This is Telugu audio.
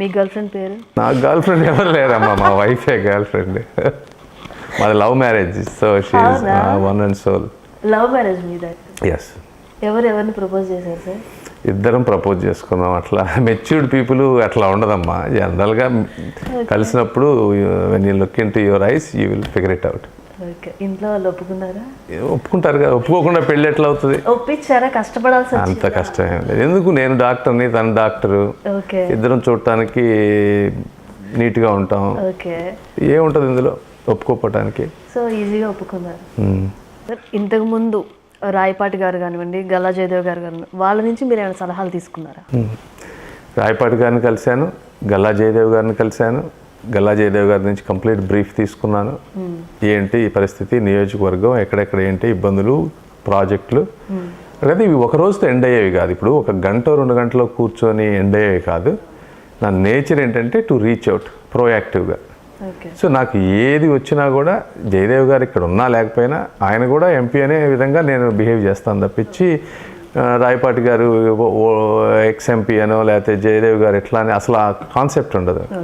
మీ గర్ల్ ఫ్రెండ్ పేరు? నా గర్ల్ ఫ్రెండ్ ఎవరు లేరమ్మా మా వైఫే గర్ల్ ఫ్రెండ్ మాది లవ్ మ్యారేజ్ సో అవునా? One and sole love marriage మీద? ఎస్ ఎవరు ఎవరిని ప్రపోజ్ చేశారు సార్? ఇద్దరం ప్రపోజ్ చేసుకున్నాం అట్లా. మెచ్యూర్డ్ పీపుల్ అట్లా ఉండదమ్మా. జనరల్గా కలిసినప్పుడు when you look into your eyes you will figure it out ఇంట్లో వాళ్ళు ఒప్పుకున్నారా? ఒప్పుకుంటారు కదా ఒప్పుకోకుండా పెళ్ళి ఎట్లా అవుతుంది? ఒప్పించారా? కష్టపడాల్సి అంత? కష్టం లేదు. ఎందుకు? నేను డాక్టర్ని తన డాక్టరు. ఓకే. ఇద్దరం చూడటానికి నీట్గా ఉంటాం. ఓకే. ఏముంటుంది ఇందులో? ఒప్పుకోపోవటానికి. సో ఈజీగా ఒప్పుకున్నారు. ఇంతకు ముందు రాయపాటి గారు కానివ్వండి గల్లా జయదేవ్ గారు కానివ్వండి వాళ్ళ నుంచి మీరు ఏమైనా సలహాలు తీసుకున్నారా? రాయపాటి గారిని కలిశాను గల్లా జయదేవ్ గారిని కలిశాను గల్లా జయదేవ్ గారి నుంచి కంప్లీట్ బ్రీఫ్ తీసుకున్నాను. ఏంటి ఈ పరిస్థితి? నియోజకవర్గం ఎక్కడెక్కడ ఏంటి? ఇబ్బందులు ప్రాజెక్టులు. అయితే ఇవి ఒక రోజుతో ఎండ్ అయ్యేవి కాదు. ఇప్పుడు ఒక గంట రెండు గంటలో కూర్చొని ఎండ్ అయ్యేవి కాదు. నా నేచర్ ఏంటంటే టు రీచ్ అవుట్ ప్రోయాక్టివ్గా సో నాకు ఏది వచ్చినా కూడా జయదేవ్ గారు ఇక్కడ ఉన్నా లేకపోయినా ఆయన కూడా ఎంపీ అనే విధంగా నేను బిహేవ్ చేస్తాను తప్పించి రాయపాటి గారు ఎక్స్ ఎంపీ అనో లేకపోతే జయదేవ్ గారు ఎట్లా అని అసలు ఆ కాన్సెప్ట్ ఉండదు.